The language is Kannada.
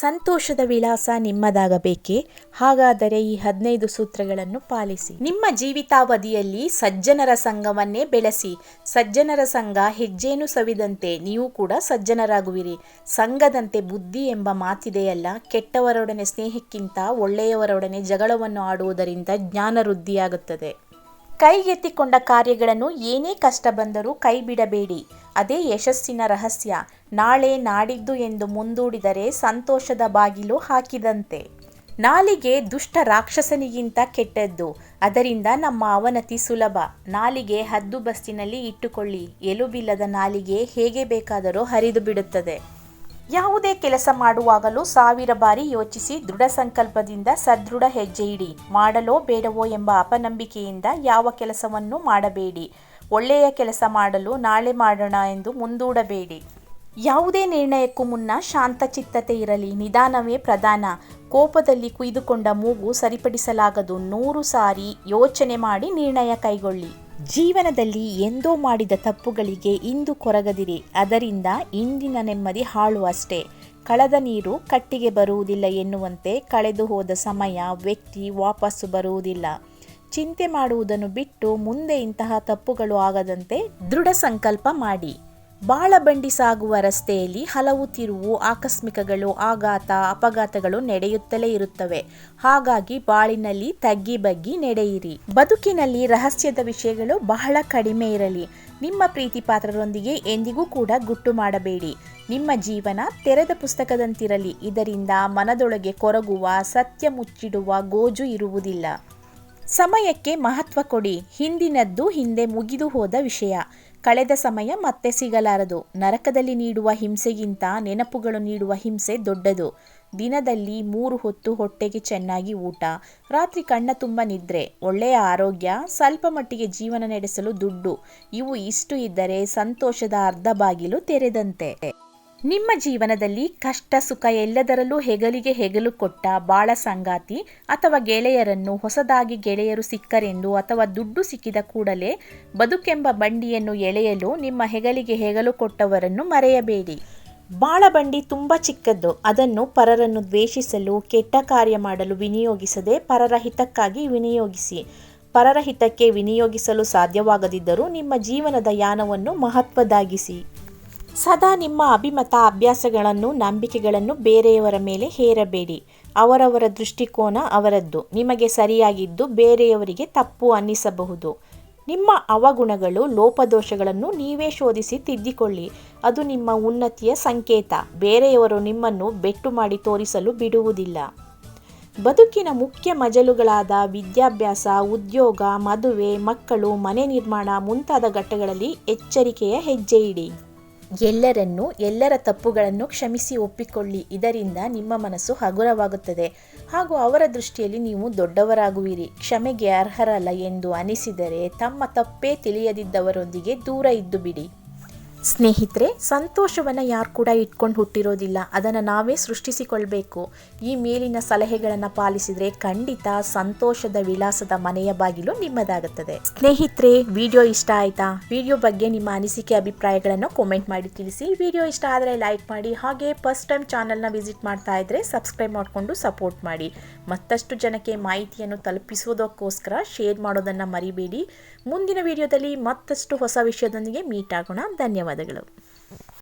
ಸಂತೋಷದ ವಿಳಾಸ ನಿಮ್ಮದಾಗಬೇಕೇ? ಹಾಗಾದರೆ ಈ ಹದಿನೈದು ಸೂತ್ರಗಳನ್ನು ಪಾಲಿಸಿ. ನಿಮ್ಮ ಜೀವಿತಾವಧಿಯಲ್ಲಿ ಸಜ್ಜನರ ಸಂಘವನ್ನೇ ಬೆಳೆಸಿ. ಸಜ್ಜನರ ಸಂಘ ಹೆಜ್ಜೇನು ಸವಿದಂತೆ ನೀವು ಕೂಡ ಸಜ್ಜನರಾಗುವಿರಿ. ಸಂಘದಂತೆ ಬುದ್ಧಿ ಎಂಬ ಮಾತಿದೆಯಲ್ಲ, ಕೆಟ್ಟವರೊಡನೆ ಸ್ನೇಹಕ್ಕಿಂತ ಒಳ್ಳೆಯವರೊಡನೆ ಜಗಳವನ್ನು ಆಡುವುದರಿಂದ ಜ್ಞಾನ ವೃದ್ಧಿಯಾಗುತ್ತದೆ ಕೈಗೆತ್ತಿಕೊಂಡ ಕಾರ್ಯಗಳನ್ನು ಏನೇ ಕಷ್ಟ ಬಂದರೂ ಕೈಬಿಡಬೇಡಿ. ಅದೇ ಯಶಸ್ಸಿನ ರಹಸ್ಯ. ನಾಳೆ ನಾಡಿದ್ದು ಎಂದು ಮುಂದೂಡಿದರೆ ಸಂತೋಷದ ಬಾಗಿಲು ಹಾಕಿದಂತೆ. ನಾಲಿಗೆ ದುಷ್ಟ ರಾಕ್ಷಸನಿಗಿಂತ ಕೆಟ್ಟದ್ದು. ಅದರಿಂದ ನಮ್ಮ ಅವನತಿ ಸುಲಭ. ನಾಲಿಗೆ ಹದ್ದು ಬಸ್ತಿನಲ್ಲಿ ಇಟ್ಟುಕೊಳ್ಳಿ. ಎಲುಬಿಲ್ಲದ ನಾಲಿಗೆ ಹೇಗೆ ಬೇಕಾದರೂ ಹರಿದು ಬಿಡುತ್ತದೆ ಯಾವುದೇ ಕೆಲಸ ಮಾಡುವಾಗಲೂ ಸಾವಿರ ಬಾರಿ ಯೋಚಿಸಿ ದೃಢ ಸಂಕಲ್ಪದಿಂದ ಸದೃಢ ಹೆಜ್ಜೆ ಇಡಿ. ಮಾಡಲೋ ಬೇಡವೋ ಎಂಬ ಅಪನಂಬಿಕೆಯಿಂದ ಯಾವ ಕೆಲಸವನ್ನು ಮಾಡಬೇಡಿ. ಒಳ್ಳೆಯ ಕೆಲಸ ಮಾಡಲು ನಾಳೆ ಮಾಡೋಣ ಎಂದು ಮುಂದೂಡಬೇಡಿ. ಯಾವುದೇ ನಿರ್ಣಯಕ್ಕೂ ಮುನ್ನ ಶಾಂತಚಿತ್ತತೆ ಇರಲಿ. ನಿಧಾನವೇ ಪ್ರಧಾನ. ಕೋಪದಲ್ಲಿ ಕುಯ್ದುಕೊಂಡ ಮೂಗು ಸರಿಪಡಿಸಲಾಗದು. ನೂರು ಸಾರಿ ಯೋಚನೆ ಮಾಡಿ ನಿರ್ಣಯ ಕೈಗೊಳ್ಳಿ. ಜೀವನದಲ್ಲಿ ಎಂದೋ ಮಾಡಿದ ತಪ್ಪುಗಳಿಗೆ ಇಂದು ಕೊರಗದಿರಿ. ಅದರಿಂದ ಇಂದಿನ ನೆಮ್ಮದಿ ಹಾಳು ಅಷ್ಟೇ. ಕಳೆದ ನೀರು ಕಟ್ಟಿಗೆ ಬರುವುದಿಲ್ಲ ಎನ್ನುವಂತೆ ಕಳೆದು ಹೋದ ಸಮಯ ವ್ಯಕ್ತಿ ವಾಪಸ್ಸು ಬರುವುದಿಲ್ಲ. ಚಿಂತೆ ಮಾಡುವುದನ್ನು ಬಿಟ್ಟು ಮುಂದೆ ಇಂತಹ ತಪ್ಪುಗಳು ಆಗದಂತೆ ದೃಢ ಸಂಕಲ್ಪ ಮಾಡಿ. ಬಾಳಬಂಡಿ ಸಾಗುವ ರಸ್ತೆಯಲ್ಲಿ ಹಲವು ತಿರುವು, ಆಕಸ್ಮಿಕಗಳು, ಆಘಾತ, ಅಪಘಾತಗಳು ನಡೆಯುತ್ತಲೇ ಇರುತ್ತವೆ. ಹಾಗಾಗಿ ಬಾಳಿನಲ್ಲಿ ತಗ್ಗಿ ಬಗ್ಗಿ ನಡೆಯಿರಿ. ಬದುಕಿನಲ್ಲಿ ರಹಸ್ಯದ ವಿಷಯಗಳು ಬಹಳ ಕಡಿಮೆ ಇರಲಿ. ನಿಮ್ಮ ಪ್ರೀತಿ ಪಾತ್ರರೊಂದಿಗೆ ಎಂದಿಗೂ ಕೂಡ ಗುಟ್ಟು ಮಾಡಬೇಡಿ. ನಿಮ್ಮ ಜೀವನ ತೆರೆದ ಪುಸ್ತಕದಂತಿರಲಿ. ಇದರಿಂದ ಮನದೊಳಗೆ ಕೊರಗುವ, ಸತ್ಯ ಮುಚ್ಚಿಡುವ ಗೋಜು ಇರುವುದಿಲ್ಲ. ಸಮಯಕ್ಕೆ ಮಹತ್ವ ಕೊಡಿ. ಹಿಂದಿನದ್ದು ಹಿಂದೆ ಮುಗಿದು ಹೋದ ವಿಷಯ. ಕಳೆದ ಸಮಯ ಮತ್ತೆ ಸಿಗಲಾರದು. ನರಕದಲ್ಲಿ ನೀಡುವ ಹಿಂಸೆಗಿಂತ ನೆನಪುಗಳು ನೀಡುವ ಹಿಂಸೆ ದೊಡ್ಡದು. ದಿನದಲ್ಲಿ ಮೂರು ಹೊತ್ತು ಹೊಟ್ಟೆಗೆ ಚೆನ್ನಾಗಿ ಊಟ. ರಾತ್ರಿ ಕಣ್ಣ ತುಂಬ ನಿದ್ರೆ. ಒಳ್ಳೆಯ ಆರೋಗ್ಯ, ಸ್ವಲ್ಪ ಮಟ್ಟಿಗೆ ಜೀವನ ನಡೆಸಲು ದುಡ್ಡು. ಇವು ಇಷ್ಟು ಇದ್ದರೆ ಸಂತೋಷದ ಅರ್ಧ ಬಾಗಿಲು ತೆರೆದಂತೆ. ನಿಮ್ಮ ಜೀವನದಲ್ಲಿ ಕಷ್ಟ, ಸುಖ ಎಲ್ಲದರಲ್ಲೂ ಹೆಗಲಿಗೆ ಹೆಗಲು ಕೊಟ್ಟ ಬಾಳ ಸಂಗಾತಿ ಅಥವಾ ಗೆಳೆಯರನ್ನು ಹೊಸದಾಗಿ ಗೆಳೆಯರು ಸಿಕ್ಕರೆಂದು ಅಥವಾ ದುಡ್ಡು ಸಿಕ್ಕಿದ ಕೂಡಲೇ ಬದುಕೆಂಬ ಬಂಡಿಯನ್ನು ಎಳೆಯಲು ನಿಮ್ಮ ಹೆಗಲಿಗೆ ಹೆಗಲು ಕೊಟ್ಟವರನ್ನು ಮರೆಯಬೇಡಿ. ಬಾಳ ಬಂಡಿ ತುಂಬ ಚಿಕ್ಕದ್ದು. ಅದನ್ನು ಪರರನ್ನು ದ್ವೇಷಿಸಲು, ಕೆಟ್ಟ ಕಾರ್ಯ ಮಾಡಲು ವಿನಿಯೋಗಿಸದೆ ಪರರ ಹಿತಕ್ಕಾಗಿ ವಿನಿಯೋಗಿಸಿ. ಪರರ ಹಿತಕ್ಕೆ ವಿನಿಯೋಗಿಸಲು ಸಾಧ್ಯವಾಗದಿದ್ದರೂ ನಿಮ್ಮ ಜೀವನದ ಯಾನವನ್ನು ಮಹತ್ವದಾಗಿಸಿ. ಸದಾ ನಿಮ್ಮ ಅಭಿಮತ ಅಭ್ಯಾಸಗಳನ್ನು, ನಂಬಿಕೆಗಳನ್ನು ಬೇರೆಯವರ ಮೇಲೆ ಹೇರಬೇಡಿ. ಅವರವರ ದೃಷ್ಟಿಕೋನ ಅವರದ್ದು. ನಿಮಗೆ ಸರಿಯಾಗಿದ್ದು ಬೇರೆಯವರಿಗೆ ತಪ್ಪು ಅನ್ನಿಸಬಹುದು. ನಿಮ್ಮ ಅವಗುಣಗಳು, ಲೋಪದೋಷಗಳನ್ನು ನೀವೇ ಶೋಧಿಸಿ ತಿದ್ದಿಕೊಳ್ಳಿ. ಅದು ನಿಮ್ಮ ಉನ್ನತಿಯ ಸಂಕೇತ. ಬೇರೆಯವರು ನಿಮ್ಮನ್ನು ಬೆಟ್ಟು ಮಾಡಿ ತೋರಿಸಲು ಬಿಡುವುದಿಲ್ಲ. ಬದುಕಿನ ಮುಖ್ಯ ಮಜಲುಗಳಾದ ವಿದ್ಯಾಭ್ಯಾಸ, ಉದ್ಯೋಗ, ಮದುವೆ, ಮಕ್ಕಳು, ಮನೆ ನಿರ್ಮಾಣ ಮುಂತಾದ ಘಟ್ಟಗಳಲ್ಲಿ ಎಚ್ಚರಿಕೆಯ ಹೆಜ್ಜೆ ಇಡಿ. ಎಲ್ಲರನ್ನೂ, ಎಲ್ಲರ ತಪ್ಪುಗಳನ್ನು ಕ್ಷಮಿಸಿ ಒಪ್ಪಿಕೊಳ್ಳಿ. ಇದರಿಂದ ನಿಮ್ಮ ಮನಸ್ಸು ಹಗುರವಾಗುತ್ತದೆ. ಹಾಗೂ ಅವರ ದೃಷ್ಟಿಯಲ್ಲಿ ನೀವು ದೊಡ್ಡವರಾಗುವಿರಿ. ಕ್ಷಮೆಗೆ ಅರ್ಹರಲ್ಲ ಎಂದು ಅನಿಸಿದರೆ ತಮ್ಮ ತಪ್ಪೇ ತಿಳಿಯದಿದ್ದವರೊಂದಿಗೆ ದೂರ ಇದ್ದು ಬಿಡಿ. ಸ್ನೇಹಿತರೆ, ಸಂತೋಷವನ್ನು ಯಾರು ಕೂಡ ಇಟ್ಕೊಂಡು ಹುಟ್ಟಿರೋದಿಲ್ಲ. ಅದನ್ನು ನಾವೇ ಸೃಷ್ಟಿಸಿಕೊಳ್ಬೇಕು. ಈ ಮೇಲಿನ ಸಲಹೆಗಳನ್ನು ಪಾಲಿಸಿದರೆ ಖಂಡಿತ ಸಂತೋಷದ ವಿಳಾಸದ ಮನೆಯ ಬಾಗಿಲು ನಿಮ್ಮದಾಗುತ್ತದೆ. ಸ್ನೇಹಿತರೆ, ವಿಡಿಯೋ ಇಷ್ಟ ಆಯಿತಾ? ವಿಡಿಯೋ ಬಗ್ಗೆ ನಿಮ್ಮ ಅನಿಸಿಕೆ, ಅಭಿಪ್ರಾಯಗಳನ್ನು ಕಾಮೆಂಟ್ ಮಾಡಿ ತಿಳಿಸಿ. ವಿಡಿಯೋ ಇಷ್ಟ ಆದರೆ ಲೈಕ್ ಮಾಡಿ. ಹಾಗೆ ಫಸ್ಟ್ ಟೈಮ್ ಚಾನಲ್ನ ವಿಸಿಟ್ ಮಾಡ್ತಾ ಇದ್ದರೆ ಸಬ್ಸ್ಕ್ರೈಬ್ ಮಾಡಿಕೊಂಡು ಸಪೋರ್ಟ್ ಮಾಡಿ. ಮತ್ತಷ್ಟು ಜನಕ್ಕೆ ಮಾಹಿತಿಯನ್ನು ತಲುಪಿಸುವುದಕ್ಕೋಸ್ಕರ ಶೇರ್ ಮಾಡೋದನ್ನು ಮರಿಬೇಡಿ. ಮುಂದಿನ ವಿಡಿಯೋದಲ್ಲಿ ಮತ್ತಷ್ಟು ಹೊಸ ವಿಷಯದೊಂದಿಗೆ ಮೀಟ್ ಆಗೋಣ. ಧನ್ಯವಾದಗಳು